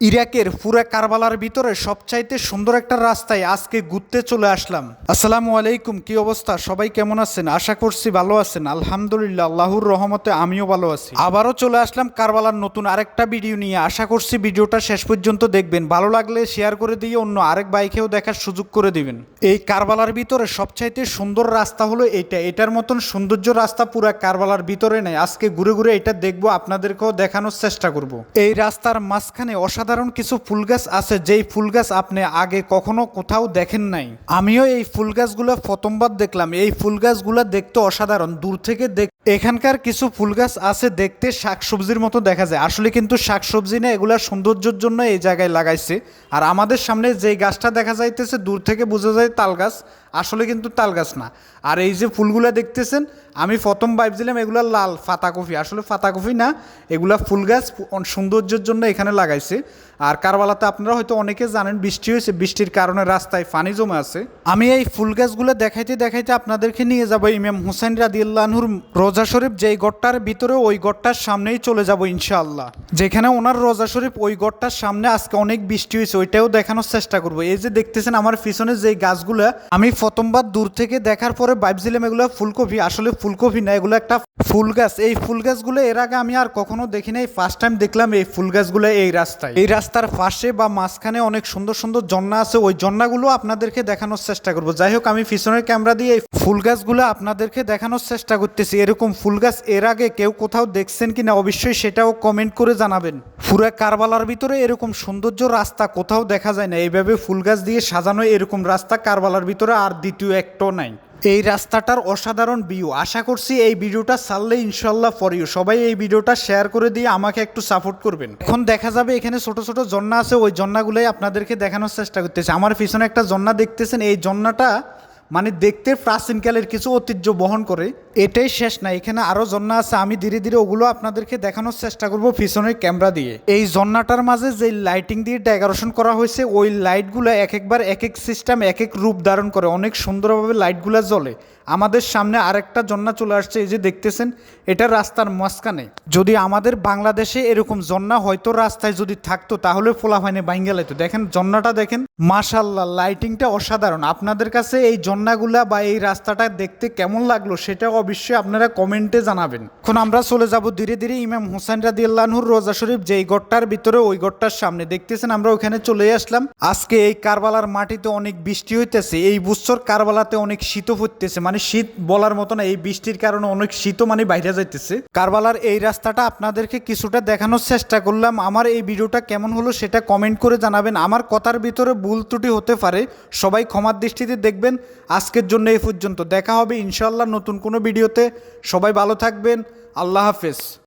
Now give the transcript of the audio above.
ইরাকের পুরা কারবালার ভিতরে সবচাইতে সুন্দর একটা রাস্তায় আজকে ঘুরতে চলে আসলাম। আসসালামু আলাইকুম, কি অবস্থা? সবাই কেমন আছেন? আশা করছি ভালো আছেন। আলহামদুলিল্লাহ, আল্লাহর রহমতে আমিও ভালো আছি। আবারও চলে আসলাম কারবালার নতুন আরেকটা ভিডিও নিয়ে। আশা করছি ভিডিওটা শেষ পর্যন্ত দেখবেন। ভালো লাগলে শেয়ার করে দিয়ে অন্য আরেক বাইকেও দেখার সুযোগ করে দিবেন। এই কারবালার ভিতরে সবচাইতে সুন্দর রাস্তা হলো এইটা এটার মতন সৌন্দর্য রাস্তা পুরা কারবালার ভিতরে নেই। আজকে ঘুরে ঘুরে এটা দেখব, আপনাদেরকেও দেখানোর চেষ্টা করব। এই রাস্তার মাঝখানে অসাধারণ কিছু ফুল গাছ আছে, যেই ফুল গাছ আপনি আগে কখনো কোথাও দেখেন নাই। আমিও এই ফুল গাছগুলো প্রথমবার দেখলাম। এই ফুল গাছগুলো দেখতে অসাধারণ। দূর থেকে দেখ এখানকার কিছু ফুল গাছ আছে দেখতে, শাকসবজির মতো দেখা যায়। আসলে কিন্তু শাকসবজি না, এগুলা সৌন্দর্যের জন্য এই জায়গায় লাগাইছে। আর আমাদের সামনে যেই গাছটা দেখা যাইতেছে, দূর থেকে বোঝা যায় তাল গাছ। আসলে কিন্তু তাল গাছ না। আর এই যে ফুলগুলা দেখতেছেন, আমি প্রথম ভাবছিলাম এগুলা লাল ফাতাকপি আসলে ফাতাকপি না, এগুলা ফুল গাছ সৌন্দর্যের জন্য এখানে লাগাইছে। আর কারবালাতে আপনারা হয়তো অনেকে জানেন, বৃষ্টি হয়েছে, বৃষ্টির কারণে রাস্তায় পানি জমে আছে। আমি এই ফুল গাছগুলো দেখাইতে দেখাইতে আপনাদেরকে নিয়ে যাব ইমাম হুসাইন রাদিয়াল্লাহুর রোজা শরীফ যেই গড়টার ভিতরে ওই গড়টার সামনেই চলে যাব ইনশাআল্লাহ। যেখানে ওনার রোজা শরীফ ওই গড়টার সামনে আজকে অনেক বৃষ্টি হয়েছে, ওইটাও দেখানোর চেষ্টা করব। এই যে দেখতেছেন আমার পিছনে যে গাছগুলো, আমি প্রথমবার দূর থেকে দেখার পরে ভাবছিলাম এগুলো ফুলকপি, আসলে ফুলকপি না, এগুলো একটা ফুল গাছ। এই ফুল গাছগুলো এর আগে আমি আর কখনো দেখি নাই ফার্স্ট টাইম দেখলাম এই ফুল গাছগুলো এই রাস্তায়। এই রাস্তার পাশে বা মাঝখানে অনেক সুন্দর সুন্দর জন্না আছে, ওই জন্নাগুলো আপনাদেরকে দেখানোর চেষ্টা করব। যাই হোক, আমি পিছনের ক্যামেরা দিয়ে এই ফুল গাছগুলো আপনাদেরকে দেখানোর চেষ্টা করতেছি, এরকম ফুল গাছ এর আগে কেউ কোথাও দেখছেন কিনা অবশ্যই সেটাও কমেন্ট করে জানাবেন। পুরা কারবালার ভিতরে এরকম সৌন্দর্য রাস্তা কোথাও দেখা যায় না। এইভাবে ফুল গাছ দিয়ে সাজানো এরকম রাস্তা কারবালার ভিতরে আর দ্বিতীয় একটাও নাই। এই রাস্তাটার অসাধারণ ভিউ আশা করছি এই ভিডিওটা ছাড়লে ইনশাল্লাহ ফর ইউ সবাই এই ভিডিওটা শেয়ার করে দিয়ে আমাকে একটু সাপোর্ট করবেন। এখন দেখা যাবে এখানে ছোট ছোট জন্না আছে। ওই জন্নাগুলোই আপনাদেরকে দেখানোর চেষ্টা করতেছে। আমার পিছনে একটা জন্না দেখতেছেন। এই জন্নাটা মানে দেখতে প্রাচীনকালের কিছু ঐতিহ্য বহন করে। এটাই শেষ না, এখানে আরও জন্না আছে, আমি ধীরে ধীরে ওগুলো আপনাদেরকে দেখানোর চেষ্টা করব পিছনের ক্যামেরা দিয়ে। এই জন্নাটার মাঝে যে লাইটিং দিয়ে ডেকোরেশন করা হয়েছে, ওই লাইটগুলো এক একবার এক এক সিস্টেম এক এক রূপ ধারণ করে। অনেক সুন্দরভাবে লাইটগুলো জ্বলে। আমাদের সামনে আরেকটা জন্না চলে আসছে, এই যে দেখতেছেন, এটা রাস্তার মাঝখানে। যদি আমাদের বাংলাদেশে এরকম জন্না হয়তো রাস্তায় যদি থাকতো, তাহলে ফোলা হয়নি বাইঙ্গালাইতো দেখেন জন্নাটা দেখেন মাশাল্লাহ লাইটিংটা অসাধারণ। আপনাদের কাছে এই জন্নাগুলা বা এই রাস্তাটা দেখতে কেমন লাগল সেটা অবশ্যই আপনারা কমেন্টে জানাবেন। এখন আমরা চলে যাব ধীরে ধীরে ইমাম হুসাইন রাদি আল্লাহর রোজা শরীফ, যেই গড়টার ভিতরে ওই গড়টার সামনে। দেখতেছেন, আমরা ওখানে চলে আসলাম। আজকে এই কারবালার মাটিতে অনেক বৃষ্টি হইতেছে, এই বছর কারবালাতে অনেক শীতও পড়তেছে। মানে শীত বলার মতো না, এই বৃষ্টির কারণে অনেক শীতও মানে বাইরে যাইতেছে। কারবালার এই রাস্তাটা আপনাদেরকে কিছুটা দেখানোর চেষ্টা করলাম। আমার এই ভিডিওটা কেমন হলো সেটা কমেন্ট করে জানাবেন। আমার কথার ভিতরে ভুল ত্রুটি হতে পারে, সবাই ক্ষমার দৃষ্টিতে দেখবেন। আজকের জন্য এই পর্যন্ত। দেখা হবে ইনশাল্লাহ নতুন কোনো ভিডিওতে। সবাই ভালো থাকবেন। আল্লাহ হাফেজ।